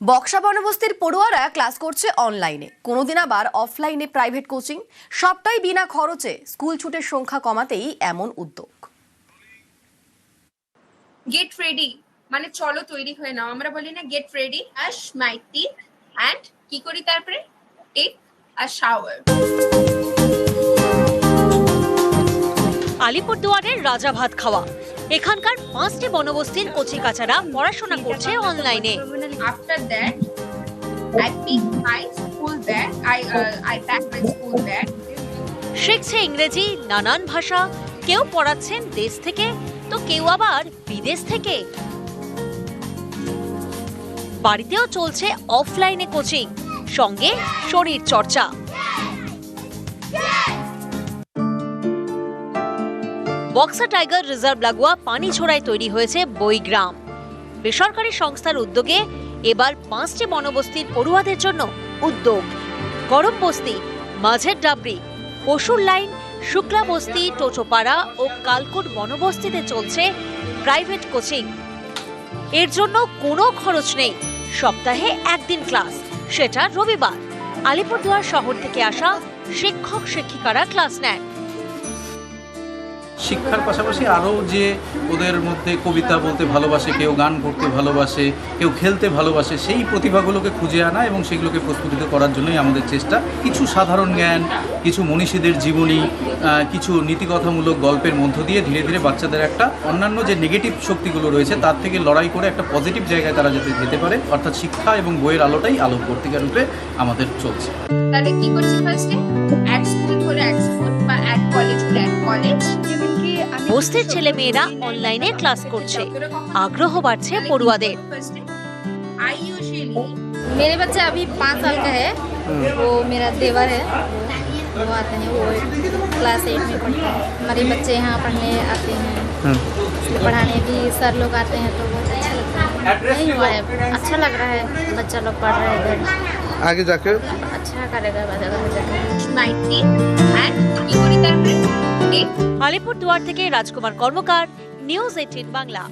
বক্সা বনবস্তির পড়ুয়ারা ক্লাস করছে অনলাইনে কোনোদিন আবার অফলাইনে প্রাইভেট কোচিং সবটাই বিনা খরচে স্কুল ছুটের সংখ্যা কমাতেই এমন উদ্যোগ। গেট রেডি মানে চলো তৈরি হয়ে নাও। আমরা বলি না get ready as my teeth and কি করি তারপরে? টেক আ শাওয়ার আলিপুরদুয়ারের রাজা ভাত খাওয়া। এখানকার পাঁচটি বনবস্তির কচিকাচারা পড়াশোনা করছে অনলাইনে আফটার দ্যাট ব্যাগ শিখছে ইংরেজি নানান ভাষা। কেউ পড়াচ্ছেন দেশ থেকে তো কেউ আবার বিদেশ থেকে। বাড়িতেও চলছে অফলাইনে কোচিং সঙ্গে শরীর চর্চা বক্সা টাইগার রিজার্ভ লাগোয়া পানি ছোড়ায় তৈরি হয়েছে বইগ্রাম বেসরকারি সংস্থার উদ্যোগে এবার পাঁচটি বনবস্তির পড়ুয়াদের জন্য উদ্যোগ। গরম বস্তি, মাঝের ডাবরি, পশুর লাইন, শুক্লা বস্তি, টোটোপাড়া ও কালকুট বনবস্তিতে চলছে প্রাইভেট কোচিং। এর জন্য কোনো খরচ নেই, সপ্তাহে একদিন ক্লাস, সেটা রবিবার। আলিপুরদুয়ার শহর থেকে আসা শিক্ষক শিক্ষিকারা ক্লাস নেন। শিক্ষার পাশাপাশি আরও যে ওদের মধ্যে কবিতা বলতে ভালোবাসে, কেউ গান করতে ভালোবাসে, কেউ খেলতে ভালোবাসে, সেই প্রতিভাগুলোকে খুঁজে আনা এবং সেগুলোকে প্রস্ফুটিত করার জন্যই আমাদের চেষ্টা। কিছু সাধারণ জ্ঞান, কিছু মনীষীদের জীবনী কিছু নীতিকথামূলক গল্পের মধ্য দিয়ে ধীরে ধীরে বাচ্চাদের একটা অন্যান্য যে নেগেটিভ শক্তিগুলো রয়েছে, তার থেকে লড়াই করে একটা পজিটিভ জায়গায় তারা যাতে, যেতে পারে। অর্থাৎ শিক্ষা এবং বইয়ের আলোটাই আলোকবর্তিকা রূপে আমাদের চলছে। তাহলে কি করছি ফার্স্টে এক স্কুল এক স্কুল বা এক কলেজ এক কলেজ বস্তির ছেলে মেয়েরা অনলাইনে ক্লাস করছে আগ্রহ বাড়ছে পড়ুয়াদের आई यूजुअली मेरे बच्चे अभी पाँच साल का है वो मेरा देवर है वो आते हैं वो क्लास एट में पढ़ते हैं हमारे बच्चे यहाँ पढ़ने आते हैं पढ़ाने भी सर लोग आते हैं तो बहुत अच्छा लगता है नहीं हुआ है अच्छा लग रहा है बच्चा लोग पढ़ रहे हैं इधर आगे जाकर अच्छा करेगा আলিপুরদুয়ার থেকে রাজকুমার কর্মকার নিউজ এইটিন বাংলা।